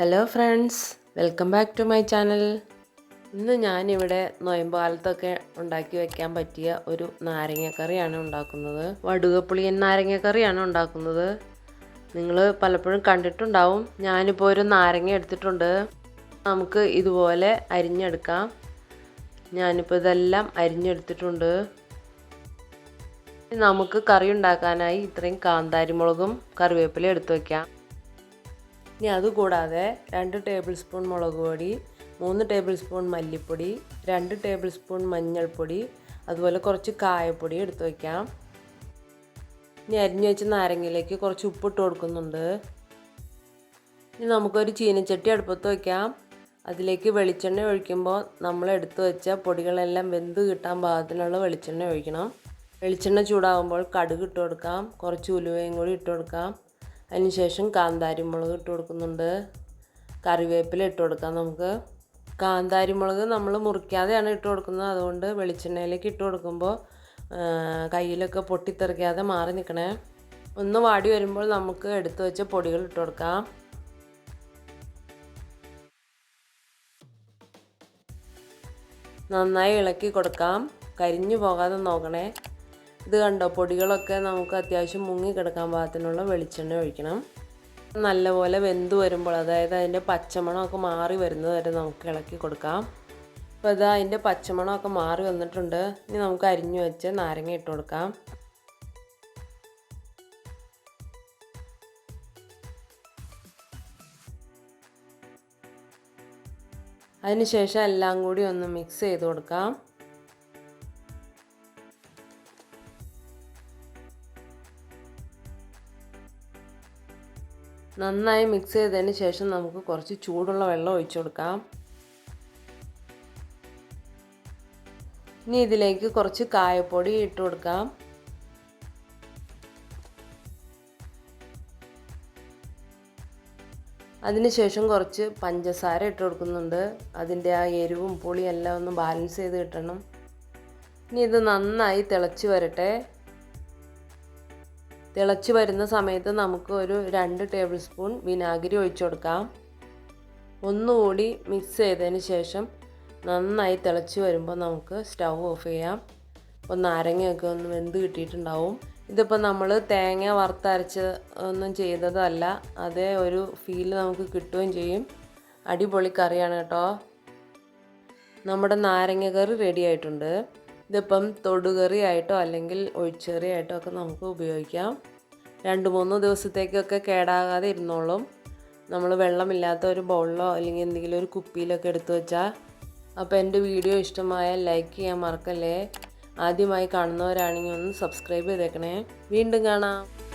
Hello friends welcome back to my channel ഇന്ന് ഞാനിവിടെ നൊയമ്പാലത്തൊക്കെ ഉണ്ടാക്കി വെക്കാൻ പറ്റിയ ഒരു നാരങ്ങക്കറിയാണ് ഉണ്ടാക്കുന്നത്. വടുകപ്പുളിയൻ നാരങ്ങക്കറിയാണ് ഉണ്ടാക്കുന്നത്. നിങ്ങൾ പലപ്പോഴും കണ്ടിട്ടുണ്ടാവും. ഞാനിപ്പോൾ ഒരു നാരങ്ങ എടുത്തിട്ടുണ്ട്. നമുക്ക് ഇതുപോലെ അരിഞ്ഞെടുക്കാം. ഞാനിപ്പോൾ ഇതെല്ലാം അരിഞ്ഞെടുത്തിട്ടുണ്ട്. നമുക്ക് കറി ഉണ്ടാക്കാനായി ഇത്രയും കാന്താരിമുളകും കറിവേപ്പിലയും എടുത്തു വയ്ക്കാം ഇനി അതുകൂടാതെ രണ്ട് ടേബിൾ സ്പൂൺ മുളക് പൊടി മൂന്ന് ടേബിൾ സ്പൂൺ മല്ലിപ്പൊടി രണ്ട് ടേബിൾ സ്പൂൺ മഞ്ഞൾപ്പൊടി അതുപോലെ കുറച്ച് കായപ്പൊടി എടുത്തു വയ്ക്കാം. ഇനി അരിഞ്ഞു വെച്ച നാരങ്ങയിലേക്ക് കുറച്ച് ഉപ്പിട്ട് കൊടുക്കുന്നുണ്ട്. ഇനി നമുക്കൊരു ചീനച്ചട്ടി അടുപ്പത്ത് വയ്ക്കാം. അതിലേക്ക് വെളിച്ചെണ്ണ ഒഴിക്കുമ്പോൾ നമ്മൾ എടുത്തു വെച്ച പൊടികളെല്ലാം വെന്ത് കിട്ടാൻ പാകത്തിനുള്ള വെളിച്ചെണ്ണ ഒഴിക്കണം. വെളിച്ചെണ്ണ ചൂടാകുമ്പോൾ കടുക് ഇട്ട് കൊടുക്കാം. കുറച്ച് ഉലുവയും കൂടി ഇട്ട് കൊടുക്കാം. അതിനുശേഷം കാന്താരി മുളക് ഇട്ട് കൊടുക്കുന്നുണ്ട്. കറിവേപ്പില ഇട്ട് കൊടുക്കാം നമുക്ക്. കാന്താരി മുളക് നമ്മൾ മുറിക്കാതെയാണ് ഇട്ട് കൊടുക്കുന്നത്. അതുകൊണ്ട് വെളിച്ചെണ്ണയിലേക്ക് ഇട്ട് കൊടുക്കുമ്പോൾ കയ്യിലൊക്കെ പൊട്ടിത്തെറിക്കാതെ മാറി നിൽക്കണേ. ഒന്ന് വാടി വരുമ്പോൾ നമുക്ക് എടുത്തു വെച്ച പൊടികൾ ഇട്ട് കൊടുക്കാം. നന്നായി ഇളക്കി കൊടുക്കാം. കരിഞ്ഞു പോകാതെ നോക്കണേ. ഇത് കണ്ടോ? പൊടികളൊക്കെ നമുക്ക് അത്യാവശ്യം മുങ്ങി കിടക്കാൻ പാകത്തിനുള്ള വെളിച്ചെണ്ണ ഒഴിക്കണം. നല്ലപോലെ വെന്ത് വരുമ്പോൾ അതായത് അതിന്റെ പച്ചമണമൊക്കെ മാറി വരുന്നത് വരെ നമുക്ക് ഇളക്കി കൊടുക്കാം. അപ്പോൾ ഇതാ അതിന്റെ പച്ചമണമൊക്കെ മാറി വന്നിട്ടുണ്ട്. ഇനി നമുക്ക് അരിഞ്ഞു വെച്ച് നാരങ്ങ ഇട്ട് കൊടുക്കാം. അതിനുശേഷം എല്ലാം കൂടി ഒന്ന് മിക്സ് ചെയ്ത് കൊടുക്കാം. നന്നായി മിക്സ് ചെയ്തതിന് ശേഷം നമുക്ക് കുറച്ച് ചൂടുള്ള വെള്ളം ഒഴിച്ചു കൊടുക്കാം. ഇനി ഇതിലേക്ക് കുറച്ച് കായപ്പൊടി ഇട്ട് കൊടുക്കാം. അതിനുശേഷം കുറച്ച് പഞ്ചസാര ഇട്ട് കൊടുക്കുന്നുണ്ട്. അതിന്റെ ആ എരിവും പുളിയും എല്ലാം ഒന്ന് ബാലൻസ് ചെയ്ത് കിട്ടണം. ഇനി ഇത് നന്നായി തിളച്ച് വരട്ടെ. തിളച്ച് വരുന്ന സമയത്ത് നമുക്ക് ഒരു രണ്ട് ടേബിൾ സ്പൂൺ വിനാഗിരി ഒഴിച്ചു കൊടുക്കാം. ഒന്നുകൂടി മിക്സ് ചെയ്തതിന് ശേഷം നന്നായി തിളച്ച് വരുമ്പോൾ നമുക്ക് സ്റ്റൗ ഓഫ് ചെയ്യാം. അപ്പോൾ നാരങ്ങയൊക്കെ ഒന്ന് വെന്ത് കിട്ടിയിട്ടുണ്ടാവും. ഇതിപ്പോൾ നമ്മൾ തേങ്ങ വറുത്തരച്ച് ഒന്നും ചെയ്തതല്ല അതേ ഒരു ഫീൽ നമുക്ക് കിട്ടുകയും ചെയ്യും. അടിപൊളി കറിയാണ് കേട്ടോ. നമ്മുടെ നാരങ്ങ കറി റെഡി ആയിട്ടുണ്ട്. ഇതിപ്പം തൊടുകറി ആയിട്ടോ അല്ലെങ്കിൽ ഒഴിച്ചെറിയായിട്ടോ ഒക്കെ നമുക്ക് ഉപയോഗിക്കാം. രണ്ട് മൂന്ന് ദിവസത്തേക്കൊക്കെ കേടാകാതെ ഇരുന്നോളും. നമ്മൾ വെള്ളമില്ലാത്ത ഒരു ബൗളിലോ അല്ലെങ്കിൽ എന്തെങ്കിലും ഒരു കുപ്പിയിലൊക്കെ എടുത്തു വെച്ചാൽ അപ്പോൾ എന്റെ വീഡിയോ ഇഷ്ടമായാൽ ലൈക്ക് ചെയ്യാൻ മറക്കല്ലേ. ആദ്യമായി കാണുന്നവരാണെങ്കിൽ ഒന്ന് സബ്സ്ക്രൈബ് ചെയ്തേക്കണേ. വീണ്ടും കാണാം.